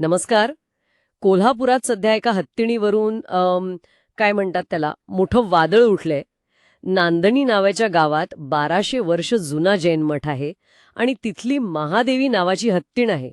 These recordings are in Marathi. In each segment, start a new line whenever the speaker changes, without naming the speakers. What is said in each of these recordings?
नमस्कार. कोल्हापुरात सध्या एका हत्तीणीवरून काय म्हणतात त्याला मोठं वादळ उठलंय. नांदणी नावाच्या गावात बाराशे वर्ष जुना जैन मठ आहे आणि तिथली महादेवी नावाची हत्तीण आहे.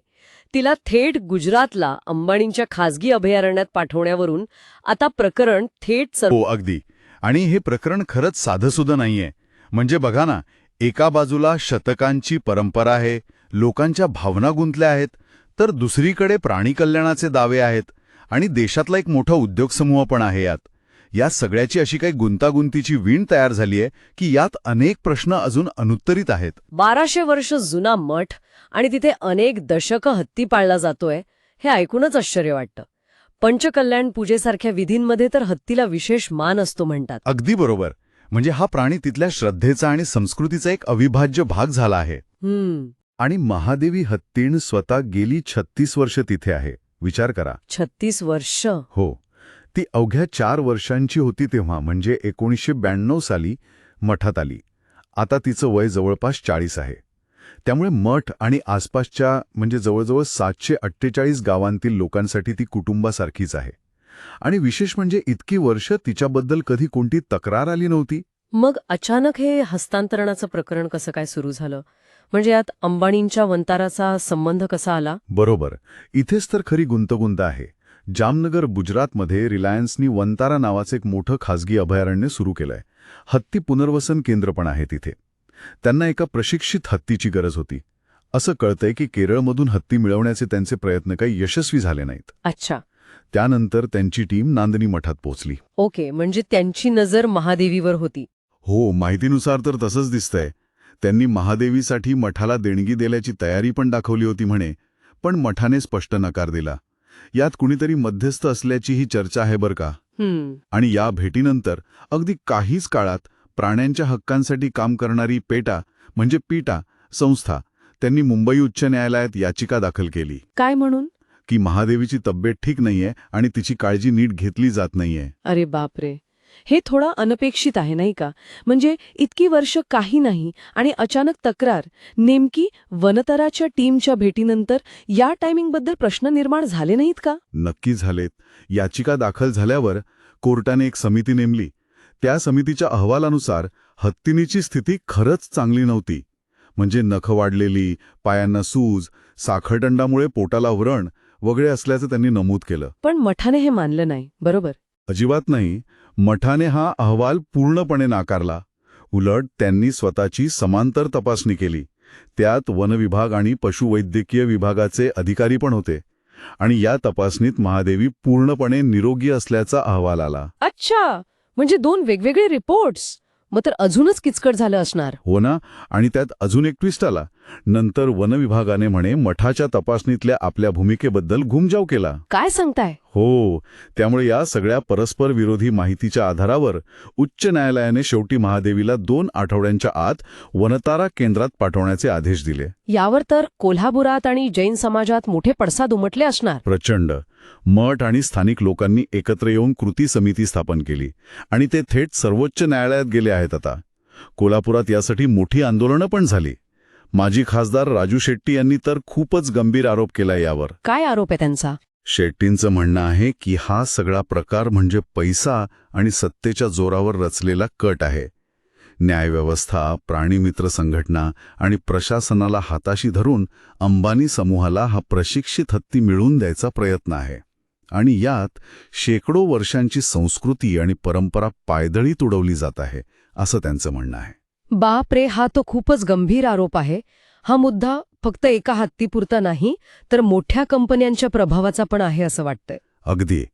तिला थेट गुजरातला अंबाणींच्या खासगी अभयारण्यात पाठवण्यावरून आता प्रकरण थेट सर
हो अगदी. आणि हे प्रकरण खरंच साधंसुद्धा नाहीये. म्हणजे बघा ना एका बाजूला शतकांची परंपरा आहे लोकांच्या भावना गुंतल्या आहेत तर दुसरीकडे प्राणी कल्याणाचे दावे आहेत आणि देशातला एक मोठा उद्योग समूह पण आहे यात. या सगळ्याची अशी काही गुंतागुंतीची वीण तयार झालीय की यात अनेक प्रश्न अजून अनुत्तरित आहेत.
बाराशे वर्ष जुना मठ आणि तिथे अनेक दशकं हत्ती पाळला जातोय हे ऐकूनच आश्चर्य वाटतं. पंचकल्याण पूजेसारख्या विधींमध्ये तर हत्तीला विशेष मान असतो म्हणतात.
अगदी बरोबर. म्हणजे हा प्राणी तिथल्या श्रद्धेचा आणि संस्कृतीचा एक अविभाज्य भाग झाला आहे.
हम्म.
आणि महादेवी हत्तीण स्वतः गेली छत्तीस वर्ष तिथे आहे. विचार करा.
छत्तीस वर्ष?
हो. ती अवघ्या चार वर्षांची होती तेव्हा म्हणजे एकोणीसशे ब्याण्णव साली मठात आली. आता तिचं वय जवळपास चाळीस आहे. त्यामुळे मठ आणि आसपासच्या म्हणजे जवळजवळ सातशे अठ्ठेचाळीस गावांतील लोकांसाठी ती कुटुंबासारखीच आहे. आणि विशेष म्हणजे इतकी वर्ष तिच्याबद्दल कधी कोणती तक्रार आली नव्हती?
मग अचानक हे हस्तांतरणाचं प्रकरण कसं काय सुरू झालं? म्हणजे यात अंबानींच्या वंताराचा संबंध कसा आला?
बरोबर. इथेच तर खरी गुंतगुंत आहे. जामनगर गुजरातमध्ये रिलायन्सनी वंतारा नावाचं एक मोठं खासगी अभयारण्य सुरू केलंय. हत्ती पुनर्वसन केंद्र पण आहे तिथे. त्यांना एका प्रशिक्षित हत्तीची गरज होती. असं कळतंय की केरळमधून हत्ती मिळवण्याचे त्यांचे प्रयत्न काही यशस्वी झाले नाहीत.
अच्छा.
त्यानंतर त्यांची टीम नांदणी मठात पोहोचली.
ओके म्हणजे त्यांची नजर महादेवीवर होती.
हो माहितीनुसार तर तसंच दिसतंय. त्यांनी महादेवीसाठी मठाला देणगी दिल्याची तयारी पण दाखवली होती म्हणे पण मठाने स्पष्ट नकार दिला. यात कुणीतरी मध्यस्थ असल्याचीही चर्चा आहे बरं का? आणि या भेटीनंतर अगदी काहीच काळात प्राण्यांच्या हक्कांसाठी काम करणारी पेटा म्हणजे पीटा संस्था त्यांनी मुंबई उच्च न्यायालयात याचिका दाखल केली.
काय म्हणून?
की महादेवीची तब्येत ठीक नाहीये आणि तिची काळजी नीट घेतली जात नाहीये.
अरे बापरे. हे थोडं अनपेक्षित आहे नाही का? म्हणजे इतकी वर्ष काही नाही आणि अचानक तक्रार. नेमकी वनतराच्या टीमच्या भेटीनंतर या टायमिंगबद्दल प्रश्न निर्माण झाले नाहीत का?
नक्की झालेत. याचिका दाखल झाल्यावर कोर्टाने एक समिती नेमली. त्या समितीच्या अहवालानुसार हत्तीनीची स्थिती खरंच चांगली नव्हती. म्हणजे नख वाढलेली पायांना सूज साखरदंडामुळे पोटाला व्रण वगैरे असल्याचं त्यांनी नमूद केलं.
पण मठाने हे मानलं नाही. बरोबर.
अजिबात नाही. मठाने हा अहवाल पूर्णपणे नाकारला. उलट त्यांनी स्वतःची समांतर तपासणी केली. त्यात वनविभाग आणि पशुवैद्यकीय विभागाचे अधिकारी पण होते. आणि या तपासणीत महादेवी पूर्णपणे निरोगी असल्याचा अहवाल आला.
अच्छा! म्हणजे दोन वेगवेगळे रिपोर्ट्स? मग तर अजूनच किचकट झालं असणार.
हो ना? आणि त्यात अजून एक ट्विस्ट आला. नंतर वनविभागाने म्हणे मठाच्या तपासणीतल्या आपल्या भूमिकेबद्दल घुमजाव केला.
काय सांगताय?
हो. त्यामुळे या सगळ्या परस्पर विरोधी माहितीच्या आधारावर उच्च न्यायालयाने शेवटी महादेवीला दोन आठवड्यांच्या आत वनतारा केंद्रात पाठवण्याचे आदेश दिले.
यावर तर कोल्हापुरात आणि जैन समाजात मोठे पडसाद उमटले असणार.
प्रचंड. मठ आणि स्थानिक लोकांनी एकत्र येऊन कृती समिती स्थापन केली. आणि ते थेट सर्वोच्च न्यायालयात गेले आहेत आता. कोल्हापुरात यासाठी मोठी आंदोलनं पण झाली. माजी खासदार राजू शेट्टी यांनी तर खूपच गंभीर आरोप केला यावर.
काय आरोप आहे त्यांचा?
शेट्टींचं म्हणणं आहे की हा सगळा प्रकार म्हणजे पैसा आणि सत्तेच्या जोरावर रचलेला कट आहे. न्यायव्यवस्था प्राणीमित्र संघटना आणि प्रशासनाला हाताशी धरून अंबानी समूहाला हा प्रशिक्षित हत्ती मिळवून द्यायचा प्रयत्न आहे. आणि यात शेकडो वर्षांची संस्कृती आणि परंपरा पायदळी तुडवली जात आहे असं त्यांचं म्हणणं आहे.
बाप रे हा तो खूपच गंभीर आरोप आहे. हा मुद्दा फक्त एका हत्तीपुरता नाही तर मोठ्या कंपन्यांच्या प्रभावाचा पण आहे असं वाटतंय.
अगदी.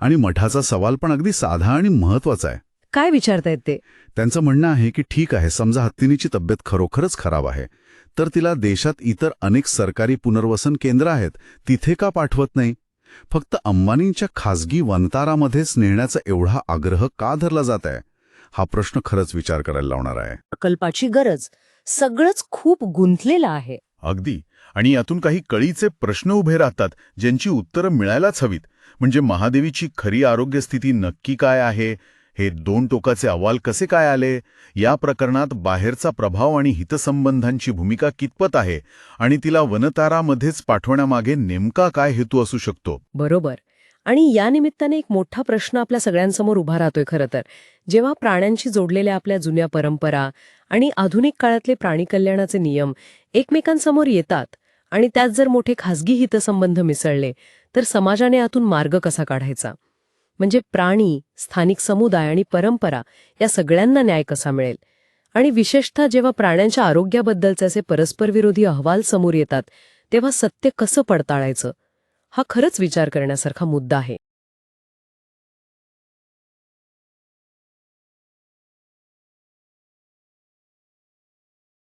आणि मठाचा सवाल पण अगदी साधा आणि महत्त्वाचा आहे.
काय विचारतायत ते?
त्यांचं म्हणणं आहे की ठीक आहे समजा हत्तीनीची तब्येत खरोखरच खराब आहे तर तिला देशात इतर अनेक सरकारी पुनर्वसन केंद्र आहेत तिथे का पाठवत नाही? फक्त अंबानींच्या खासगी वनतारामध्येच नेण्याचा एवढा आग्रह का धरला जात आहे? हा प्रश्न खरंच विचार करायला लावणार आहे.
प्रकल्पाची गरज सगळंच खूप गुंतलेलं आहे.
अगदी. आणि यातून काही कळीचे प्रश्न उभे राहतात ज्यांची उत्तरं मिळायलाच हवीत. म्हणजे महादेवीची खरी आरोग्यस्थिती नक्की काय आहे? हे दोन टोकाचे अहवाल कसे काय आले? या प्रकरणात बाहेरचा प्रभाव आणि हितसंबंधांची भूमिका कितपत आहे? आणि तिला वनतारामध्येच पाठवण्यामागे नेमका काय हेतू असू शकतो?
बरोबर. आणि या निमित्ताने एक मोठा प्रश्न आपल्या सगळ्यांसमोर उभा राहतोय खरं तर. जेव्हा प्राण्यांशी जोडलेल्या आपल्या जुन्या परंपरा आणि आधुनिक काळातले प्राणी कल्याणाचे नियम एकमेकांसमोर येतात आणि त्यात जर मोठे खासगी हितसंबंध मिसळले तर समाजाने यातून मार्ग कसा काढायचा? म्हणजे प्राणी स्थानिक समुदाय आणि परंपरा या सगळ्यांना न्याय कसा मिळेल? आणि विशेषतः जेव्हा प्राण्यांच्या आरोग्याबद्दलचे असे परस्परविरोधी अहवाल समोर येतात तेव्हा सत्य कसं पडताळायचं? हा खरंच विचार करण्यासारखा मुद्दा आहे.